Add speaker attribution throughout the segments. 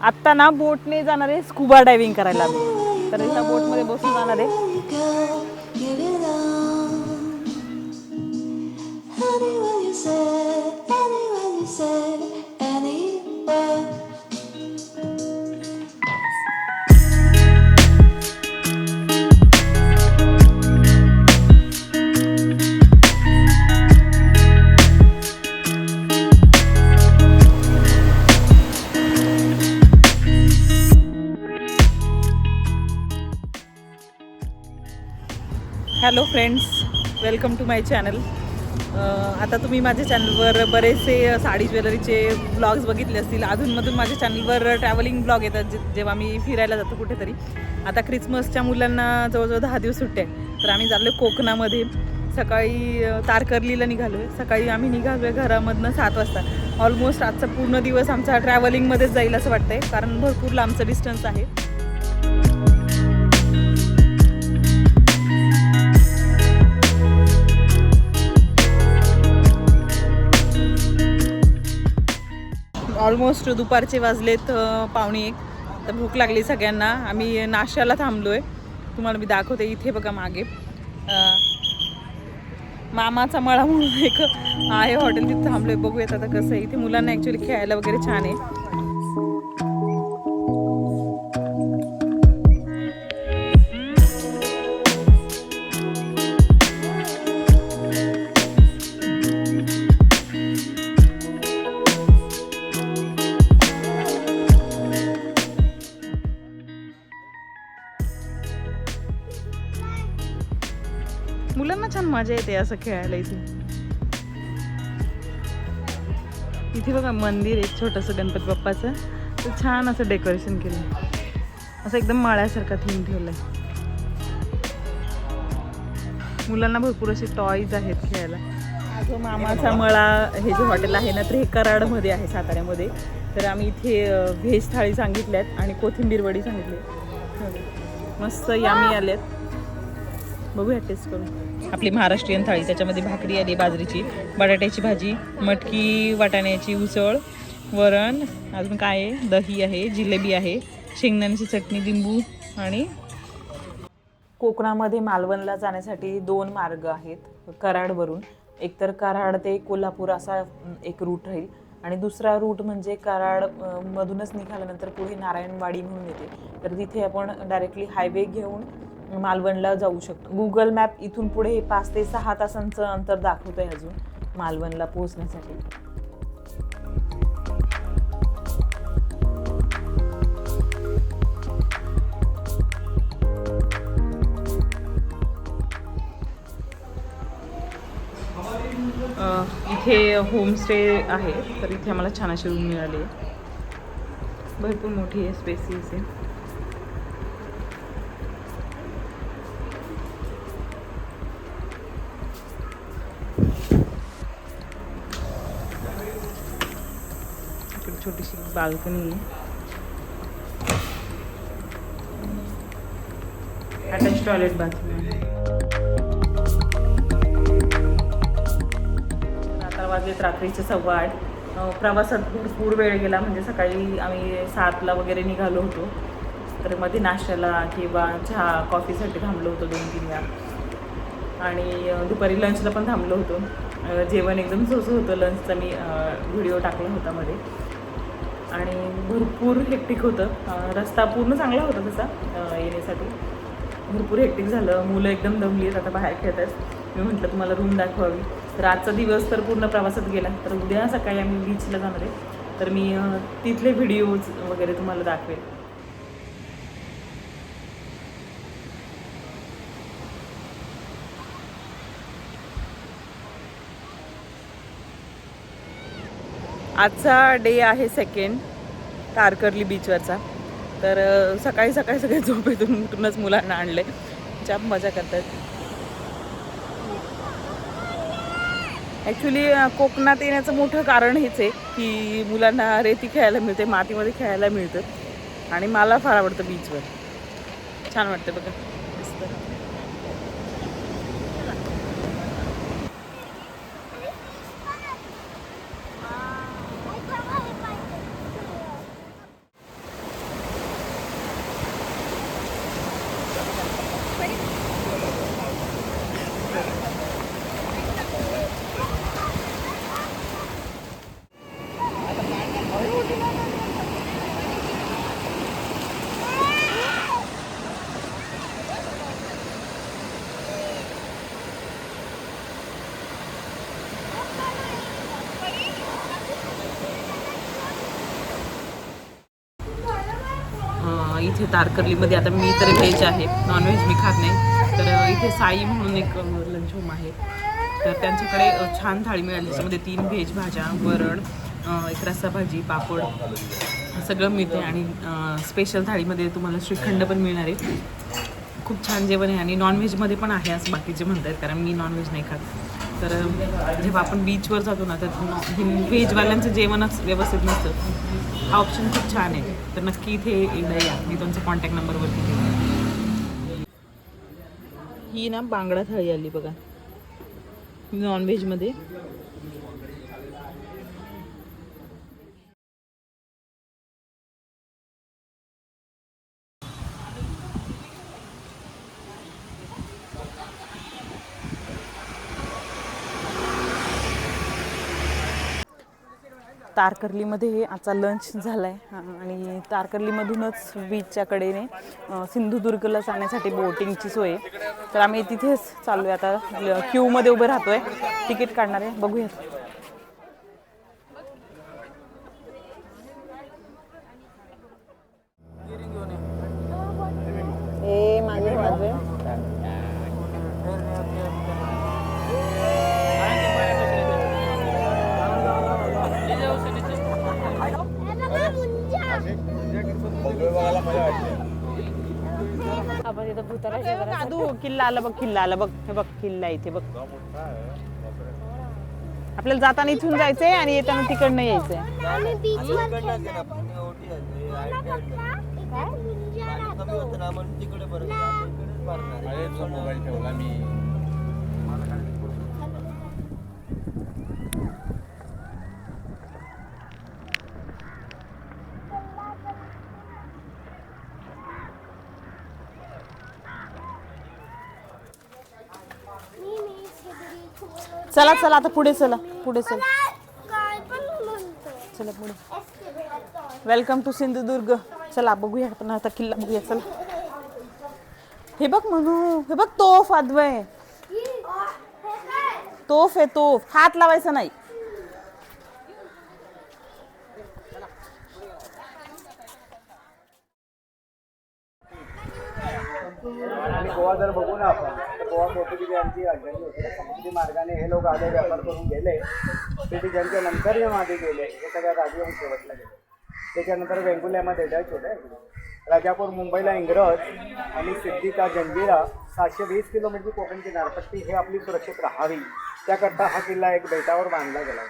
Speaker 1: आत्ता ना बोटने जाणार आहे स्कुबा डायव्हिंग करायला आम्ही तर ह्या बोटमध्ये बसून जाणार. आहे hello friends welcome to my channel. आता तुम्ही माझ्या चॅनलवर बरेचसे साडी ज्वेलरीचे ब्लॉग्स बघितले असतील. अधूनमधून माझ्या चॅनलवर ट्रॅव्हलिंग ब्लॉग येतात जे जेव्हा मी फिरायला जातो कुठेतरी. आता क्रिसमसच्या मुलांना जवळजवळ दहा दिवस सुट्टे आहे तर आम्ही चाललो कोकणामध्ये. सकाळी तारकर्लीला निघालो आहे सकाळी आम्ही निघालो आहे घरामधनं सात वाजता. ऑलमोस्ट आजचा पूर्ण दिवस आमचा ट्रॅव्हलिंगमध्येच जाईल असं वाटतंय. कारण भरपूर लांबचं डिस्टन्स आहे. ऑलमोस्ट दुपारचे वाजलेत पावणे एक. तर भूक लागली सगळ्यांना. आम्ही नाश्त्याला थांबलो आहे तुम्हाला मी दाखवते इथे बघा मागे. मामाचा मळा म्हणून एक आहे हॉटेल तिथे आहे बघूयात आता कसं आहे. इथे मुलांना ॲक्च्युली खेळायला वगैरे छान आहे. मुलांना छान मजा येते असं खेळायला इथे. इथे बघा मंदिर एक छोटंसं गणपती बाप्पाचं. तर छान असं डेकोरेशन केलं असं एकदम माळ्यासारखा थीम ठेवलाय. मुलांना भरपूर असे टॉईज आहेत खेळायला. हा जो मामाचा मळा हे जे हॉटेल आहे ना तर हे कराडमध्ये आहे साताऱ्यामध्ये. तर आम्ही इथे व्हेज थाळी सांगितल्यात आणि कोथिंबीर वडी सांगितली. मस्त यामी आल्यात बघूया टेस्ट करून. आपली महाराष्ट्रीयन थाळी त्याच्यामध्ये भाकरी आली बाजरीची बटाट्याची भाजी मटकी वाटाण्याची उसळ वरण अजून काय आहे? दही आहे जिलेबी आहे शेंगदाण्याची चटणी लिंबू आणि कोकणामध्ये मालवणला जाण्यासाठी दोन मार्ग आहेत कराडवरून. एकतर कराड ते कोल्हापूर असा एक रूट राहील आणि दुसरा रूट म्हणजे कराड मधूनच निघाल्यानंतर पुढे नारायणवाडी म्हणून येते. तर तिथे आपण डायरेक्टली हायवे घेऊन मालवणला जाऊ शकतो. गुगल मॅप इथून पुढे हे पाच ते सहा तासांचं अंतर दाखवतंय अजून मालवणला पोहोचण्यासाठी. इथे होमस्टे आहे तर इथे आम्हाला छान अशी रूम मिळाली आहे. भरपूर मोठी आहे स्पेसिस आहे बाल्कनी. आहे अटॅच टॉयलेट बाथरूम आहे. आता वाजलेत रात्रीचे सव्वा आठ. प्रवासात भरपूर वेळ गेला म्हणजे सकाळी आम्ही सातला वगैरे निघालो होतो. तर मध्ये नाश्त्याला किंवा चहा कॉफीसाठी थांबलो होतो दोन तीन वेळा. आणि दुपारी लंचला पण थांबलो होतो. जेवण एकदम सोसं होतं. लंचचा मी व्हिडिओ टाकला होता मध्ये. आणि भरपूर हेक्टिक होतं. रस्ता पूर्ण चांगला होता तसा येण्यासाठी. भरपूर हेक्टिक झालं. मुलं एकदम दमली आहेत. आता बाहेर खेळत आहेत मी म्हटलं तुम्हाला रूम दाखवावी. तर आजचा दिवस तर पूर्ण प्रवासात गेला. तर उद्या सकाळी आम्ही बीचला जाणार आहे. तर मी तिथले व्हिडिओज वगैरे तुम्हाला दाखवेल आजचा डे आहे सेकंड तारकर्ली बीचवरचा तर सकाळी सकाळी सगळे झोपेतून उठूनच मुलांना आणले जाम मजा करतात. ॲक्च्युली कोकणात येण्याचं मोठं कारण हेच आहे की मुलांना रेती खेळायला मिळते मातीमध्ये खेळायला मिळतं. आणि मला फार आवडतं बीचवर छान वाटतं बघा मस्त इथे तारकर्लीमध्ये. आता मी तर व्हेज आहे नॉनव्हेज मी खात नाही. तर इथे साई म्हणून एक लंच होम आहे. तर त्यांच्याकडे छान थाळी मिळाली. त्याच्यामध्ये तीन व्हेज भाज्या वरण एक रस्सा भाजी पापड सगळं मिळते आणि स्पेशल थाळीमध्ये तुम्हाला श्रीखंड पण मिळणार आहे. खूप छान जेवण आहे. आणि नॉनव्हेजमध्ये पण आहे असं बाकीचे म्हणत आहेत कारण मी नॉनव्हेज नाही खात. तर जेव्हा आपण बीचवर जातो ना तर व्हेजवाल्यांचं जेवणच व्यवस्थित नसतं. हा ऑप्शन खूप छान आहे. तर नक्की इथे एकदा या. मी तुमचा कॉन्टॅक्ट नंबरवरती देईन ही ना बांगडा थाळी आली बघा. नॉनव्हेजमध्ये तारकर्लीमध्ये हे आजचा लंच झाला आहे आणि तारकर्लीमधूनच बीचच्या कडेने सिंधुदुर्गला जाण्यासाठी बोटिंगची सोय आहे. तर आम्ही तिथेच चाललो आहे आता क्यूमध्ये उभे राहतो आहे तिकीट काढणार आहे. बघूयात. ए माझे
Speaker 2: माझे शेजारा
Speaker 1: दादू किल्ला आला बघ किल्ला आला बघ. हे बघ किल्ला इथे बघ. आपल्याला जाताना इथून जायचंय आणि येताना तिकडनं यायचंय.
Speaker 2: आम्ही बीच वर
Speaker 3: मोबाईल ठेवला मी.
Speaker 1: चला चला आता पुढे चला पुढे चला.
Speaker 2: काय पण म्हणतो.
Speaker 1: चला पुढे. Welcome to Sindhudurg. चला बघूया आपण आता किल्ला बघूया चला. हे बघ म्हणू हे बघ तोफ अद्वय तोफ आहे तोफ. हात लावायचा नाही.
Speaker 3: आणि गोवा जर बघू ना आपण तर आमची अडचणी होती. समुद्री मार्गाने हे लोक आले व्यापार करून गेले. ब्रिटिशांच्या नंतर हे मागे गेले. हे सगळ्या राजवंश शेवटला गेले. त्याच्यानंतर वेंगुल्यामध्ये डच होते राजापूर मुंबईला इंग्रज आणि सिद्धिका जंजिरा सातशे वीस किलोमीटर कोकण किनारपट्टी हे आपली सुरक्षित राहावी. त्याकरता हा किल्ला एक बेटावर बांधला गेला.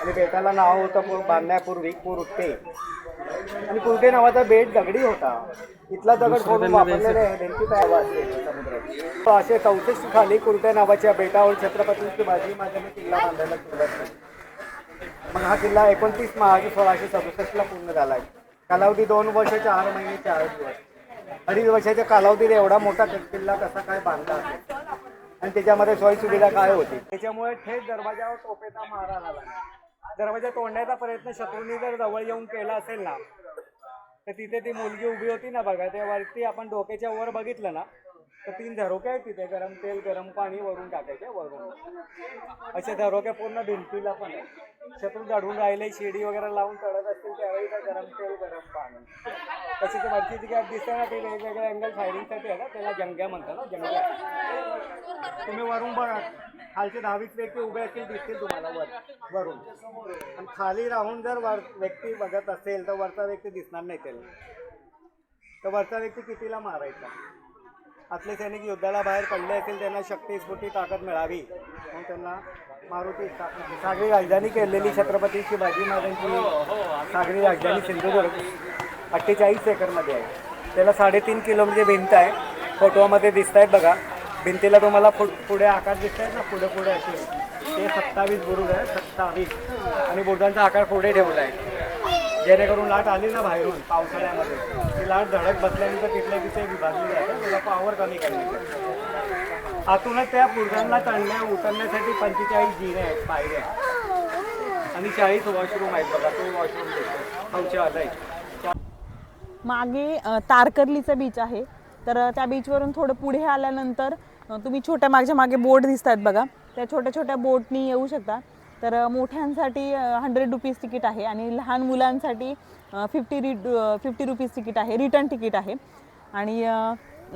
Speaker 3: आणि बेटाला नाव होतं पूर बांधण्यापूर्वी कुर्टे आणि कुर्टे नावाचा बेट दगडी होता. इथला दगड फोडून वापरलेले आहे भिंती तयार असते समुद्रात तो असे चौसष्ट खाली कुर्टे नावाच्या बेटावर छत्रपती शिवाजी महाराजांनी किल्ला बांधायला सुरुवात केली. मग हा किल्ला एकोणतीस मार्च सोळाशे सदुसष्टला पूर्ण झाला आहे. कालावधी दोन वर्ष चार महिने चार दिवस. अडीच वर्षाच्या कालावधीत एवढा मोठा किल्ला कसा काय बांधला असेल आणि त्याच्यामध्ये सोयी सुविधा काय होती? त्याच्यामुळे थेट दरवाजावर टोपेचा मारा झाला. दरवाजा तोडण्याचा प्रयत्न शत्रूंनी जर जवळ येऊन केला असेल ना तर तिथे ती मुलगी उभी होती ना बघा त्यावरती आपण डोक्याच्या वर बघितलं ना तर तीन झरोके आहेत तिथे गरम तेल गरम पाणी वरून टाकायचे वरून. असे झरोके पूर्ण भिंतीला पण आहे शत्रू दडून राहिले शिडी वगैरे लावून चढत असतील त्यावेळी तर गरम तेल गरम पाणी. तशी ती वरची जी गॅप ना ते वेगवेगळ्या अँगल फायरिंगसाठी आहे ना त्याला जंग्या म्हणतात ना जंग्या. तुम्ही वरून बघा खालचे दहावीस व्यक्ती उभे असतील दिसतील तुम्हाला वर वरून. आणि खाली राहून जर वर व्यक्ती बघत असेल तर वरचा व्यक्ती दिसणार नाही त्याला. तर वरचा व्यक्ती कितीला मारायचा? आपले सैनिक युद्धाला बाहेर पडले असतील त्यांना शक्ती स्फूर्ती ताकद मिळावी. म्हणून त्यांना मारुती सागरी राजधानी केलेली छत्रपती शिवाजी महाराजांची सागरी राजधानी सिंधुदुर्ग अठ्ठेचाळीस एकरमध्ये आहे. त्याला साडेतीन किलोमीटर भिंत आहे. फोटोमध्ये दिसत आहेत बघा. भिंतीला तुम्हाला फुट पुढे आकार दिसत आहेत ना? पुढे पुढे असे ते सत्तावीस बुरुज आहे सत्तावीस. आणि बुरुजांचा आकार पुढे ठेवला आहे. जेणेकरून लाट आली ना बाहेरून पावसाळ्यामध्ये. लाट धडक बसल्यानंतर तिथल्या तिथे विभागली जाते. त्याला पॉवर कमी करण्यासाठी आतूनच त्या पुरुषांना चढण्या उतरण्यासाठी पंचेचाळीस जिने आहेत पायऱ्या आणि चाळीस वॉशरूम आहेत बघा तो वॉशरूम शौचालय
Speaker 1: मागे तारकर्लीचा तारकर्लीचं बीच आहे. तर त्या बीचवरून थोडं पुढे आल्यानंतर तुम्ही छोट्या मागच्या मागे बोट दिसत आहेत बघा. त्या छोट्या छोट्या बोटनी येऊ शकता. तर मोठ्यांसाठी हंड्रेड रुपीज तिकीट आहे आणि लहान मुलांसाठी फिफ्टी रि फिफ्टी रुपीज तिकीट आहे रिटर्न तिकीट आहे. आणि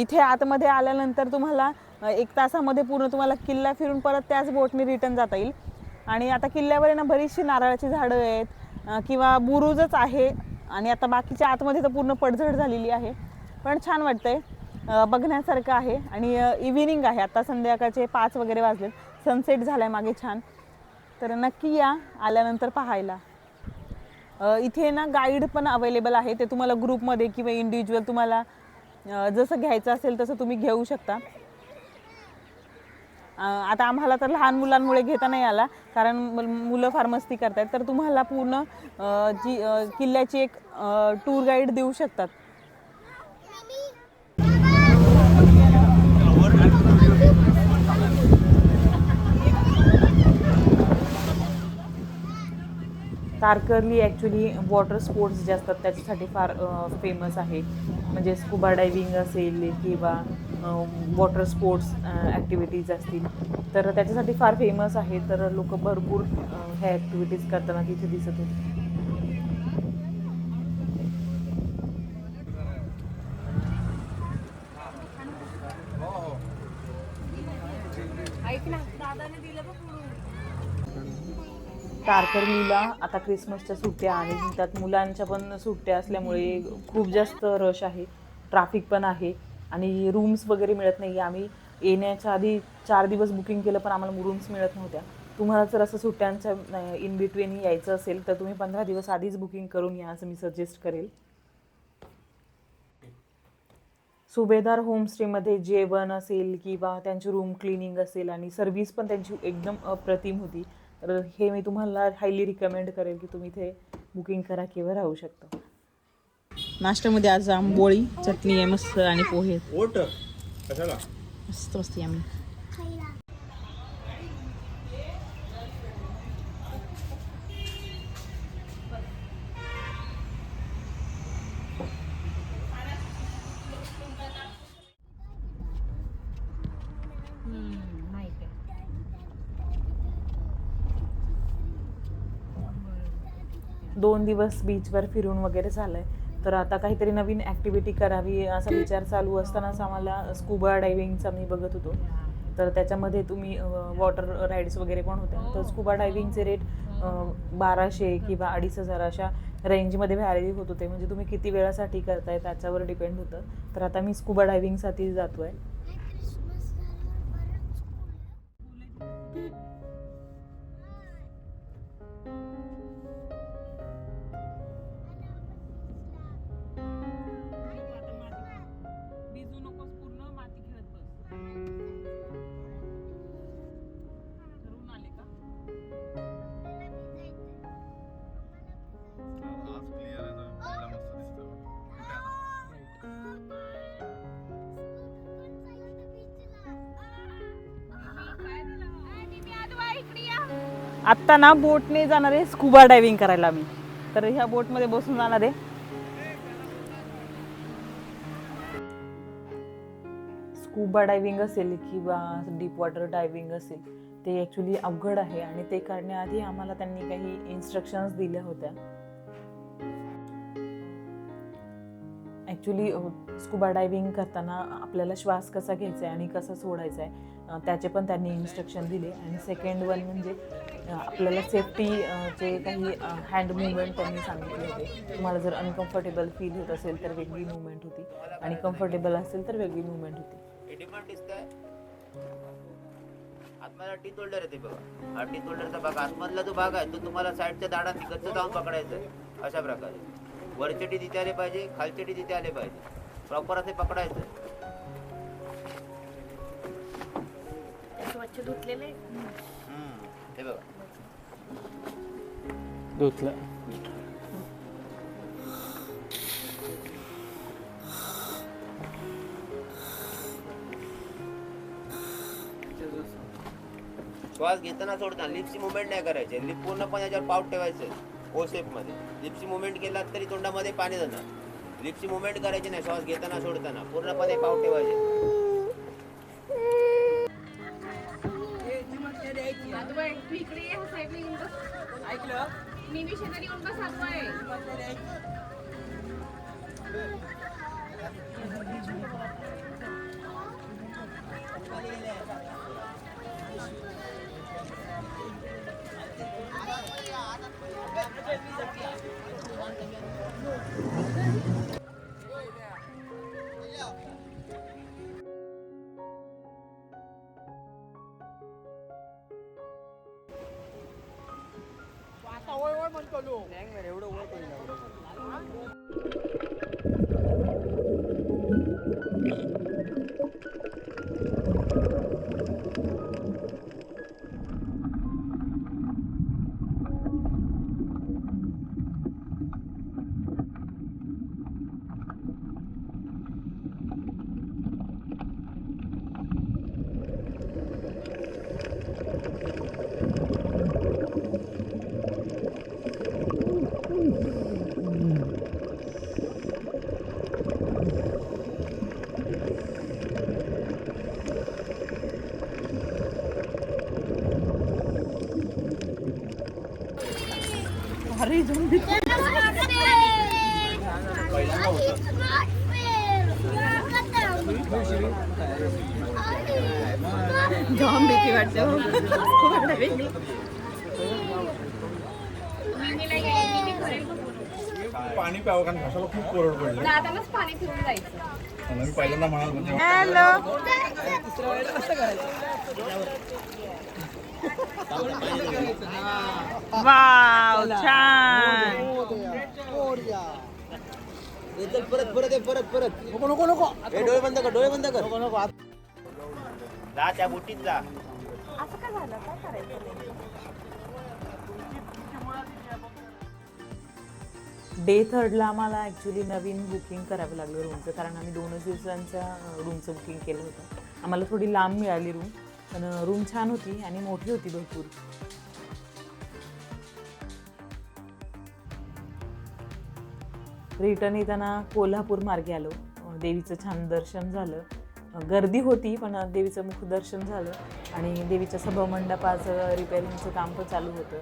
Speaker 1: इथे आतमध्ये आल्यानंतर तुम्हाला एक तासामध्ये पूर्ण तुम्हाला किल्ला फिरून परत त्याच बोटने रिटर्न जाता येईल. आणि आता किल्ल्यावर आहे ना बरीचशी नारळाची झाडं आहेत किंवा बुरुजच आहे. आणि आता बाकीच्या आतमध्ये तर पूर्ण पडझड झालेली आहे. पण छान वाटतंय. बघण्यासारखं आहे. आणि इव्हिनिंग आहे. आता संध्याकाळचे पाच वगैरे वाजलेत. सनसेट झालाय मागे छान. तर नक्की या आल्यानंतर पाहायला. इथे ना गाईड पण अवेलेबल आहे. ते तुम्हाला ग्रुपमध्ये किंवा इंडिव्हिज्युअल तुम्हाला जसं घ्यायचं असेल तसं तुम्ही घेऊ शकता. आता आम्हाला तर लहान मुलांमुळे घेता नाही आला कारण मुलं फार मस्ती करतात तर तुम्हाला पूर्ण जी किल्ल्याची एक टूर गाईड देऊ शकतात. तारकर्ली ॲक्च्युली वॉटर स्पोर्ट्स जे असतात त्याच्यासाठी फार फेमस आहे. म्हणजे स्कुबा डायविंग असेल किंवा वॉटर स्पोर्ट्स ॲक्टिव्हिटीज असतील. तर त्याच्यासाठी फार फेमस आहे. तर लोक भरपूर ह्या ॲक्टिव्हिटीज करताना तिथे दिसत होते तारकर्लीला आता क्रिसमसच्या सुट्ट्या आणि त्यात मुलांच्या पण सुट्ट्या असल्यामुळे खूप जास्त रश आहे. ट्रॅफिक पण आहे आणि रूम्स वगैरे मिळत नाही आम्ही येण्याच्या आधी चार दिवस बुकिंग केलं पण आम्हाला रूम्स मिळत नव्हत्या. तुम्हाला जर असं सुट्ट्यांच्या इन बिटवीन यायचं असेल तर तुम्ही पंधरा दिवस आधीच बुकिंग करून या असं मी सजेस्ट करेल. सुभेदार होमस्टेमध्ये जेवण असेल किंवा त्यांची रूम क्लिनिंग असेल आणि सर्व्हिस पण त्यांची एकदम अप्रतिम होती. तर हे मी तुम्हाला हायली रिकमेंड करेल की तुम्ही इथे बुकिंग करा किंवा राहू शकता. नाश्त्यामध्ये आज आंबोळी चटणी आहे मस्त आणि पोहे. मस्त मस्त आम्ही दोन दिवस बीचवर फिरून वगैरे झालंय. तर आता काहीतरी नवीन ॲक्टिव्हिटी करावी असा विचार चालू असतानाच आम्हाला स्कुबा डायव्हिंगचा मी बघत होतो. तर त्याच्यामध्ये तुम्ही वॉटर राईड्स वगैरे पण होत्या. तर स्कुबा डायव्हिंगचे रेट बाराशे किंवा अडीच हजार अशा रेंजमध्ये व्हॅरी होत होते. म्हणजे तुम्ही किती वेळासाठी करताय त्याच्यावर डिपेंड होतं. तर आता मी स्कुबा डायव्हिंगसाठी जातो आहे आत्ता ना बोटने जाणार आहे स्कुबा डायव्हिंग करायला मी. तर ह्या बोटमध्ये बसून जाणार आहे. स्कुबा डायव्हिंग असेल किंवा डीप वॉटर डायव्हिंग असेल ते ॲक्च्युली अवघड आहे आणि ते करण्याआधी आम्हाला त्यांनी काही इन्स्ट्रक्शन्स दिल्या होत्या. ॲक्च्युली स्कुबा डायव्हिंग करताना आपल्याला श्वास कसा घ्यायचा आहे आणि कसा सोडायचा आहे त्याचे पण त्यांनी इन्स्ट्रक्शन दिले. आणि सेकंड वन म्हणजे आपल्याला सेफ्टी जे काही हँड मुवमेंट त्यांनी सांगितले होते. तुम्हाला जर अनकम्फर्टेबल फील होत असेल तर वेगळी मुवमेंट होती. आणि कम्फर्टेबल असेल तर वेगळी मुवमेंट होती.
Speaker 4: हे आतमधला टी होल्डर आहे ते बघा. हा टी होल्डरचा भाग आतमधला जो भाग आहे तो तुम्हाला साईडच्या दाडात तिकडचं जाऊन पकडायचा आहे अशा प्रकारे. वरचे टी तिथे आले पाहिजे खालचे टी तिथे आले पाहिजे. प्रॉपर असे पकडायचं.
Speaker 2: स्वच्छ धुतलेले
Speaker 4: हम्म, हे बघा. श्वास घेताना सोडताना लिप्सची मुवमेंट नाही करायची. लिप पूर्णपणे याच्यावर पाऊट ठेवायचं. ओ शेपमध्ये. लिप्सची मुवमेंट केला तरी तोंडामध्ये पाणी जाणार लिप्सची मुवमेंट करायची नाही श्वास घेताना सोडताना. पूर्णपणे पाऊट ठेवायचे.
Speaker 5: मिनी शेजारी येऊन साधू आहे
Speaker 1: ಹೆಂಗ್ झोंबी जाम भीती वाटते हो. खूप वेगळी.
Speaker 5: मिनीला घे, मिनी भरेल भरून.
Speaker 6: पाणी प्यावं कारण घशाला खूप कोरड पडलं
Speaker 5: दादालाच पाणी पिऊन जायचं
Speaker 6: आणि मी पहिल्यांदा म्हणाल म्हणजे
Speaker 1: हॅलो वाव छान
Speaker 4: परत परत ये, परत परत नको नको नको डोळे बंद कर डोळे बंद कर नको नको जा त्या बोटीत जा
Speaker 1: असं काय झालं काय करायचं डे थर्डला आम्हाला ॲक्च्युली नवीन बुकिंग करावं लागलं रूमचं कारण आम्ही दोनच दिवसांच्या रूमचं बुकिंग केलं होतं. आम्हाला थोडी लांब मिळाली रूम पण रूम छान होती आणि मोठी होती भरपूर. रिटर्न येताना कोल्हापूर मार्गे आलो. देवीचं छान दर्शन झालं. गर्दी होती पण देवीचं मुख दर्शन झालं आणि देवीच्या सभामंडपाचं रिपेअरिंगचं काम पण चालू होतं.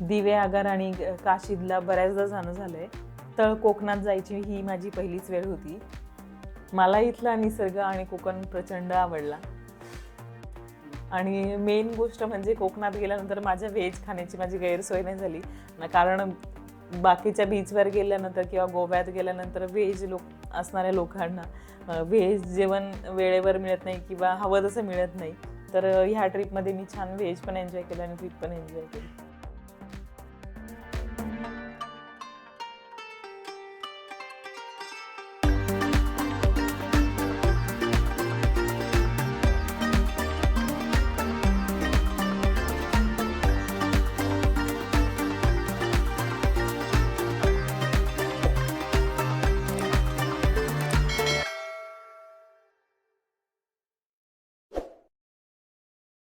Speaker 1: दिवे आगार आणि काशीदला बऱ्याचदा जाणं झालंय. तळ कोकणात जायची ही माझी पहिलीच वेळ होती. मला इथला निसर्ग आणि कोकण प्रचंड आवडला. आणि मेन गोष्ट म्हणजे कोकणात गेल्यानंतर माझ्या व्हेज खाण्याची माझी गैरसोय नाही झाली. ना कारण बाकीच्या बीचवर गेल्यानंतर किंवा गोव्यात गेल्यानंतर व्हेज लोक असणाऱ्या लोकांना व्हेज जेवण वेळेवर मिळत नाही किंवा हवं तसं मिळत नाही. तर ह्या ट्रिपमध्ये मी छान व्हेज पण एन्जॉय केलं आणि ट्रिप पण एन्जॉय केली.